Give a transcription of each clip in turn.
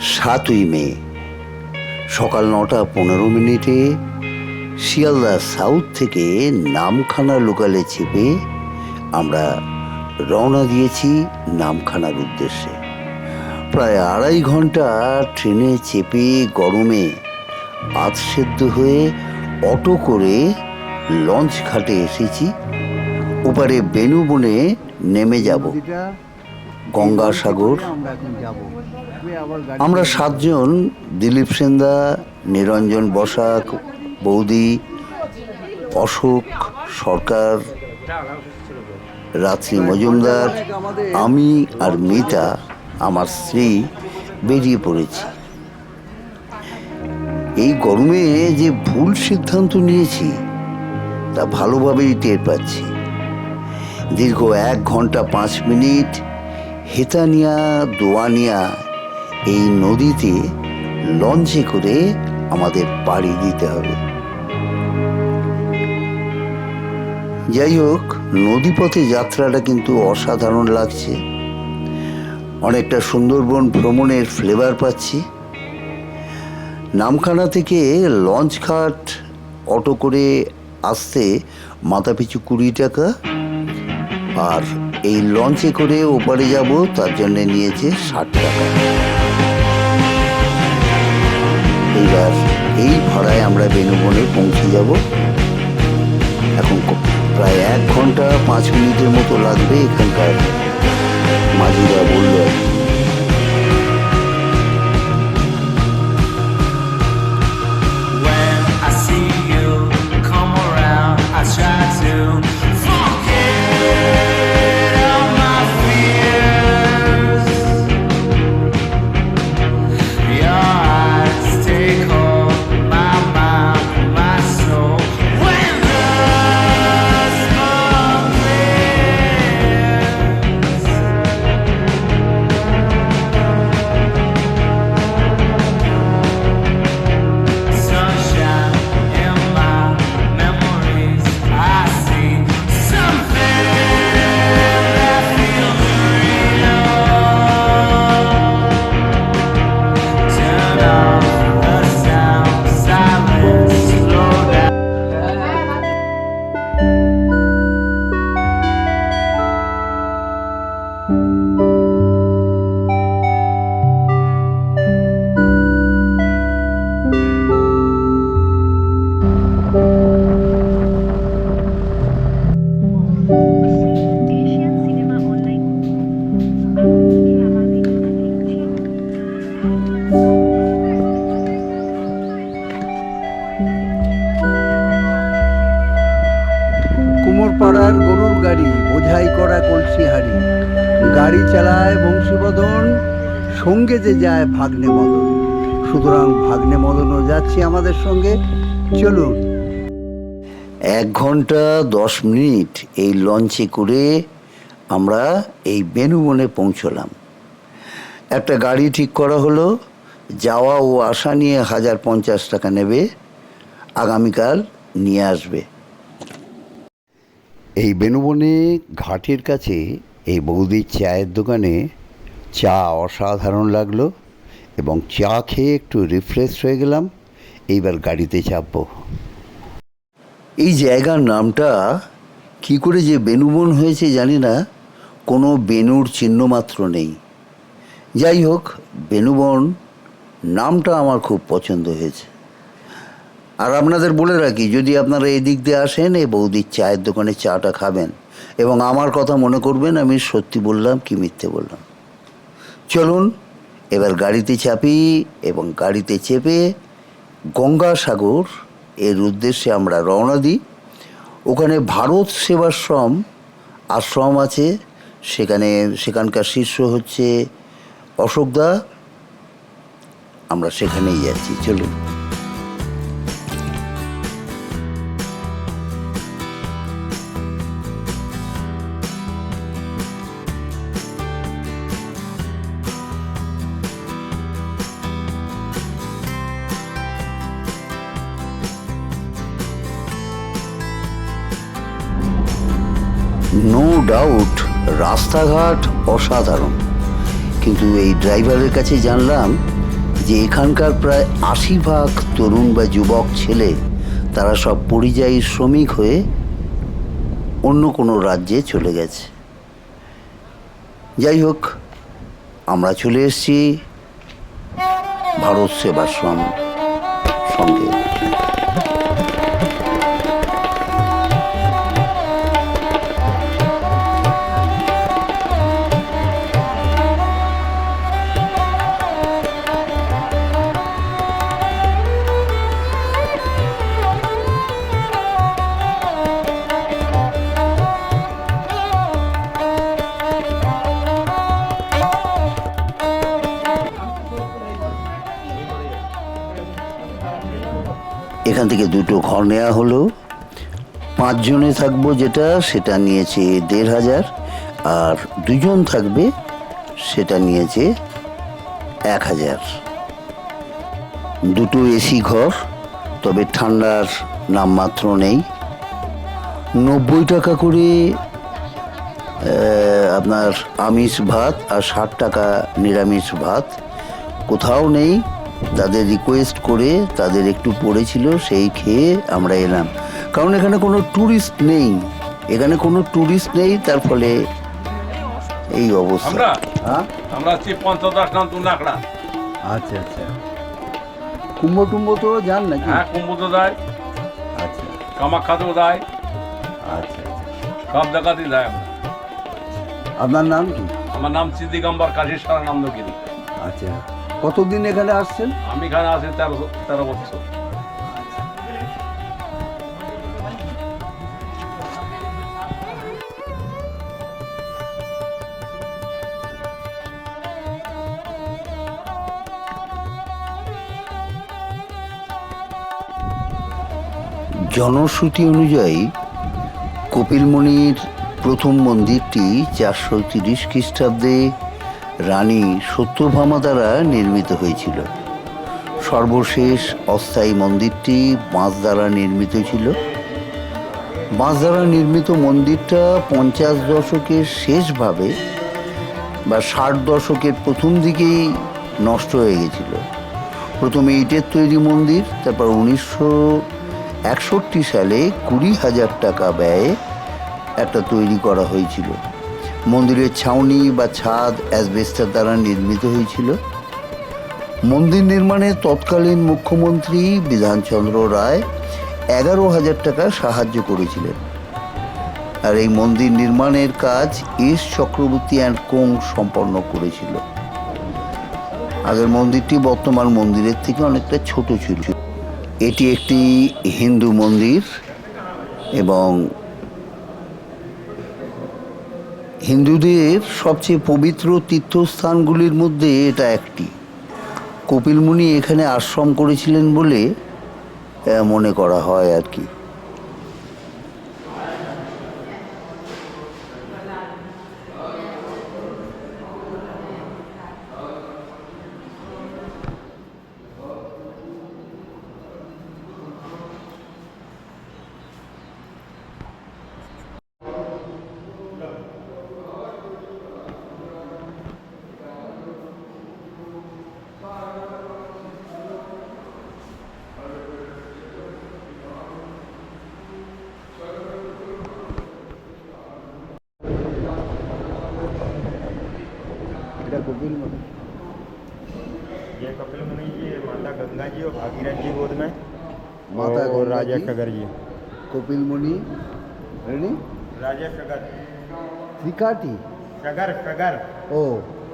সাতই মে, সকাল নটা পনেরো মিনিটে শিয়ালদা সাউথ থেকে নামখানা লোকালে চেপে আমরা রওনা দিয়েছি নামখানার উদ্দেশ্যে। প্রায় আড়াই ঘণ্টা ট্রেনে চেপে গরমে আধ সেদ্ধ হয়ে অটো করে লঞ্চ ঘাটে এসেছি। ওপারে বেনুবনে নেমে যাব। গঙ্গাসাগর। আমরা সাতজন, দিলীপ সেনদা নিরঞ্জন বসাক, বৌদি, অশোক সরকার রাত্রি মজুমদার, আমি আর মিতা, আমার স্ত্রী বেরিয়ে পড়েছি। এই গরমে যে ভুল সিদ্ধান্ত নিয়েছি, তা ভালোভাবেই টের পাচ্ছি। দীর্ঘ এক ঘণ্টা পাঁচ মিনিট হেতানিয়া, দোয়ানিয়া, এই নদীতে লঞ্চে করে আমাদের পাড়ি দিতে হবে। যাই হোক, নদীপথে যাত্রাটা কিন্তু অসাধারণ লাগছে। অনেকটা সুন্দরবন ভ্রমণের ফ্লেভার পাচ্ছি। নামখানা থেকে লঞ্চ ঘাট, অটো করে আসতে মাথাপিছু কুড়ি টাকা আর এই লঞ্চে করে ওপারে যাব, তার জন্য নিয়েছে ষাট টাকা। এইবার এই ভাড়ায় আমরা বেনুবনে পৌঁছে যাব। এখন প্রায় এক ঘণ্টা পাঁচ মিনিটের মতো লাগবে এখানকার মাঝিরা বলল। আর যে যায় ভাগ্নে মদন। সুতরাং ভাগ্নে মদনও যাচ্ছে আমাদের সঙ্গে। চলুন। এক ঘণ্টা দশ মিনিট এই লঞ্চে করে আমরা এই বেনুবনে পৌঁছলাম। একটা গাড়ি ঠিক করা হলো। যাওয়া ও আসা নিয়ে হাজার পঞ্চাশ টাকা নেবে। আগামীকাল নিয়ে আসবে। এই বেনুবনে ঘাটের কাছে এই বৌদির চায়ের দোকানে চা অসাধারণ লাগল এবং চা খেয়ে একটু রিফ্রেশ হয়ে গেলাম। এইবার গাড়িতে চাপবো। এই জায়গার নামটা কি করে যে বেনুবন হয়েছে জানি না, কোনো বেনুর চিহ্ন মাত্র নেই। যাই হোক, বেনুবন নামটা আমার খুব পছন্দ হয়েছে। আর আপনাদের বলে রাখি, যদি আপনারা এই দিক দিয়ে আসেন এ বৌদির চায়ের দোকানে চাটা খাবেন। এবং আমার কথা মনে করবেন, আমি সত্যি বললাম কি মিথ্যে বললাম। চলুন, এবার গাড়িতে চাপি এবং গাড়িতে চেপে গঙ্গাসাগর, এর উদ্দেশ্যে আমরা রওনা দিই। ওখানে ভারত সেবাশ্রম আশ্রম আছে। সেখানে, সেখানকার শিষ্য হচ্ছে অশোকদা আমরা সেখানেই যাচ্ছি চলুন। নো ডাউট রাস্তাঘাট অসাধারণ। কিন্তু এই ড্রাইভারের কাছে জানলাম যে এখানকার প্রায় আশি ভাগ তরুণ বা যুবক ছেলে, তারা সব পরিযায়ী শ্রমিক হয়ে অন্য কোনো রাজ্যে চলে গেছে। যাই হোক, আমরা চলে এসেছি ভারত সেবাশ্রম সঙ্গে। এখান থেকে দুটো ঘর নেওয়া হলো। পাঁচজনে থাকব যেটা, সেটা নিয়েছে দেড় হাজার। আর দুজন থাকবে, সেটা নিয়েছে এক হাজার। দুটো এসি ঘর, তবে ঠান্ডার নামমাত্র নেই। নব্বই টাকা করে আপনার আমিষ ভাত আর ষাট টাকা নিরামিষ ভাত। কোথাও নেই। তাদের রিকোয়েস্ট করে তাদের একটু পড়েছিল সেই খেয়ে আমরা এলাম। কারণ এখানে কোনো ট্যুরিস্ট নেই। এখানে কোনো ট্যুরিস্ট নেই তার ফলে এই অবস্থা। আমরা? হ্যাঁ? আমরা আছি পঞ্চদশ নাম দু নাকড়া আচ্ছা আচ্ছা। কুম্ভ টুম্ভ তো যান নাকি? হ্যাঁ কুম্ভতে দেয় আচ্ছা। কামাখ্যাতেও দেয় আচ্ছা আচ্ছা। সব জায়গাতেই দেয় আমরা। আপনার নাম কি? আমার নাম সিদ্দিকাম্বর কাশী সারা নন্দগিরি আচ্ছা। কতদিন এখানে আসছেন? আমি এখানে আছি তেরো তেরো বছর। জনশ্রুতি অনুযায়ী কপিলমণির প্রথম মন্দিরটি চারশো তিরিশ খ্রিস্টাব্দে রানী সত্যভামা দ্বারা নির্মিত হয়েছিল। সর্বশেষ অস্থায়ী মন্দিরটি বাঁশ দ্বারা নির্মিত ছিল। বাঁশ দ্বারা নির্মিত মন্দিরটা পঞ্চাশ দশকের শেষভাবে বা ষাট দশকের প্রথম দিকেই নষ্ট হয়ে গেছিল। প্রথমে ইটের তৈরি মন্দির, তারপর উনিশশো একষট্টি সালে কুড়ি হাজার টাকা ব্যয়ে একটা তৈরি করা হয়েছিল। মন্দিরের ছাউনি বা ছাদ অ্যাসবেস্টার দ্বারা নির্মিত হয়েছিল। মন্দির নির্মাণে তৎকালীন মুখ্যমন্ত্রী বিধানচন্দ্র রায় এগারো হাজার টাকা সাহায্য করেছিলেন। আর এই মন্দির নির্মাণের কাজ এস চক্রবর্তী অ্যান্ড কোং সম্পন্ন করেছিল। আগের মন্দিরটি বর্তমান মন্দিরের থেকে অনেকটা ছোট ছিল। এটি একটি হিন্দু মন্দির এবং হিন্দুদের সবচেয়ে পবিত্র তীর্থস্থানগুলির মধ্যে এটা একটি। কপিলমুনি এখানে আশ্রম করেছিলেন বলে মনে করা হয় আর কি। कपिल मुनि ये कपिल मुनि जी माता गंगा जी और भागीरथ जी गोद में। माता और राजा कगर जी। कपिल मुनि रेणी राजा कगर त्रिकाटी। कगर कगर ओ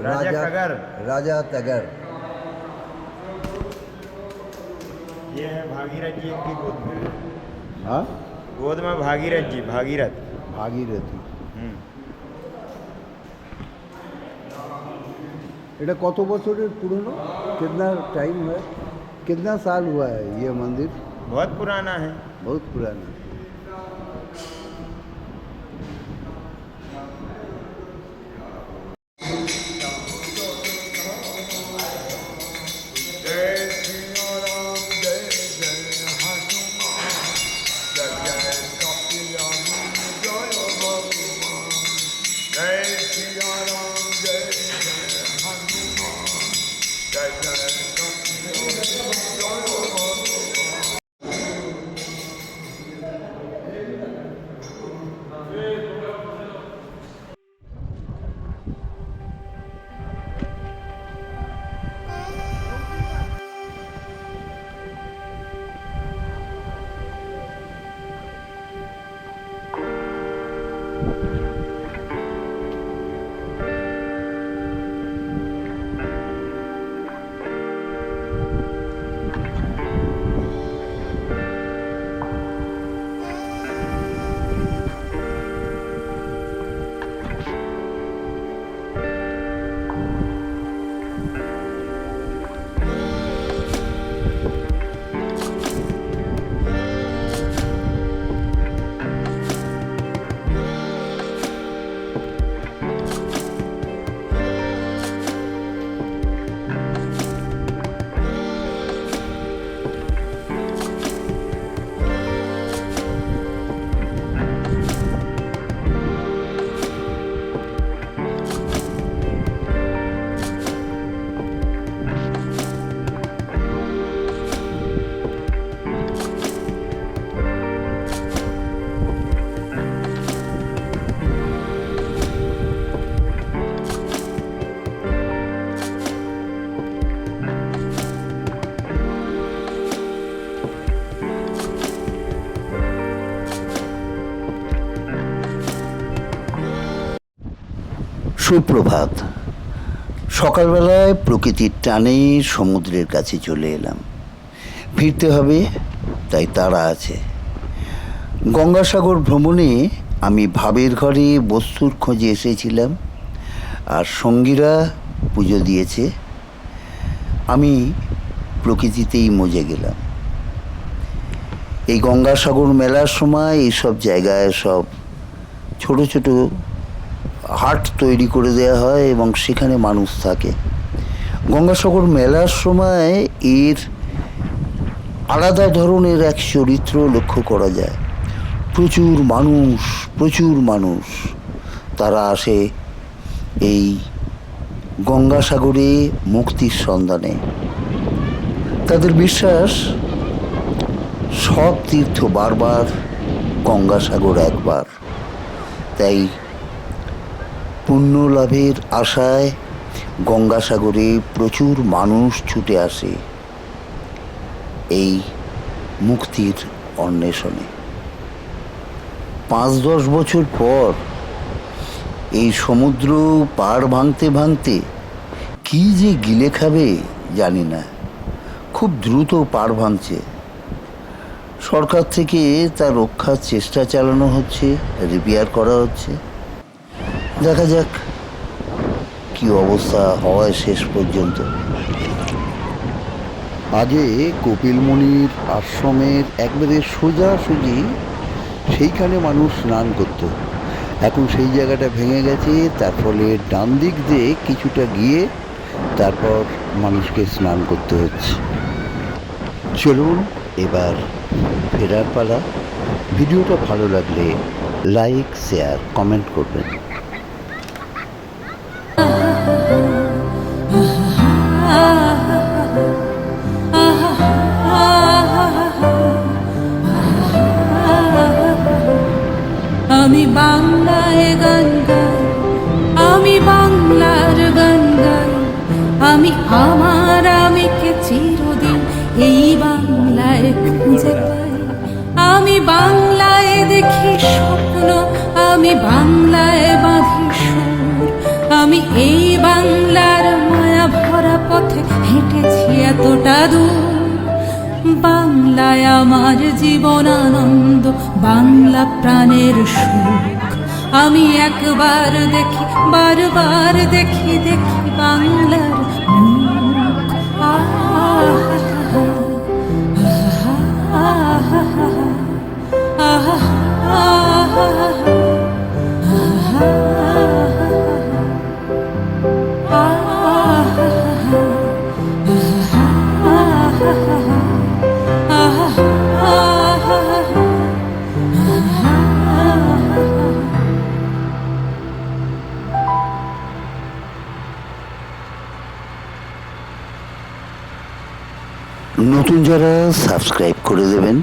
राजा कगर राजा तगर। ये है भागीरथ जी की गोद में। हाँ? गोद में भागीरथ जी भागीरथ। भागीरथी। हम्म। এটা কত বছরের পুরনো कितना टाइम है कितना साल हुआ है ये मंदिर बहुत पुराना है बहुत पुराना সুপ্রভাত। সকালবেলায় প্রকৃতির টানে সমুদ্রের কাছে চলে এলাম। ফিরতে হবে, তাই তারা আছে। গঙ্গাসাগর ভ্রমণে আমি ভাবের ঘরে বস্তুর খোঁজে এসেছিলাম, আর সঙ্গীরা পুজো দিয়েছে। আমি প্রকৃতিতেই মজে গেলাম। এই গঙ্গাসাগর মেলার সময় এইসব জায়গায় সব ছোট ছোট হাট তৈরি করে দেওয়া হয় এবং সেখানে মানুষ থাকে। গঙ্গাসাগর মেলার সময় এর আলাদা ধরনের এক চরিত্র লক্ষ্য করা যায়। প্রচুর মানুষ প্রচুর মানুষ। তারা আসে এই গঙ্গাসাগরে মুক্তির সন্ধানে। তাদের বিশ্বাস, সব তীর্থ বারবার গঙ্গাসাগর একবার। তাই পুণ্য লাভের আশায় গঙ্গাসাগরে প্রচুর মানুষ ছুটে আসে এই মুক্তির অন্বেষণে। পাঁচ দশ বছর পর এই সমুদ্র পাড় ভাঙতে ভাঙতে কি যে গিলে খাবে জানি না। খুব দ্রুত পাড় ভাঙছে। সরকার থেকে তা রক্ষার চেষ্টা চালানো হচ্ছে রিপেয়ার করা হচ্ছে। দেখা যাক। কি অবস্থা হয় শেষ পর্যন্ত। আগে কপিলমুনির আশ্রমের একবারে সোজাসুজি সেইখানে মানুষ স্নান করত। এখন সেই জায়গাটা ভেঙে গেছে, তার ফলে ডান দিক দিয়ে কিছুটা গিয়ে তারপর মানুষকে স্নান করতে হচ্ছে। চলুন এবার ফেরার পালা। ভিডিওটা ভালো লাগলে লাইক, শেয়ার, কমেন্ট করবেন। বাংলায় বাঁধি সুর। আমি এই বাংলার মায়া ভরা পথে হেঁটেছি এতটা দূর। বাংলায় আমার জীবন আনন্দ বাংলা প্রাণের সুখ। আমি একবার দেখি বারবার দেখি দেখি বাংলার মুখ। আহা, আহা, আহা, আহা, যারা সাবস্ক্রাইব করে দেবেন।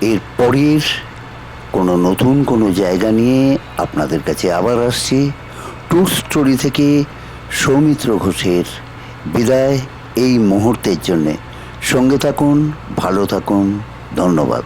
এর পরের কোনো নতুন কোনো জায়গা নিয়ে আপনাদের কাছে আবার আসছি। ট্যুর স্টোরি থেকে সৌমিত্র ঘোষের বিদায় এই মুহূর্তের জন্যে। সঙ্গে থাকুন, ভালো থাকুন, ধন্যবাদ।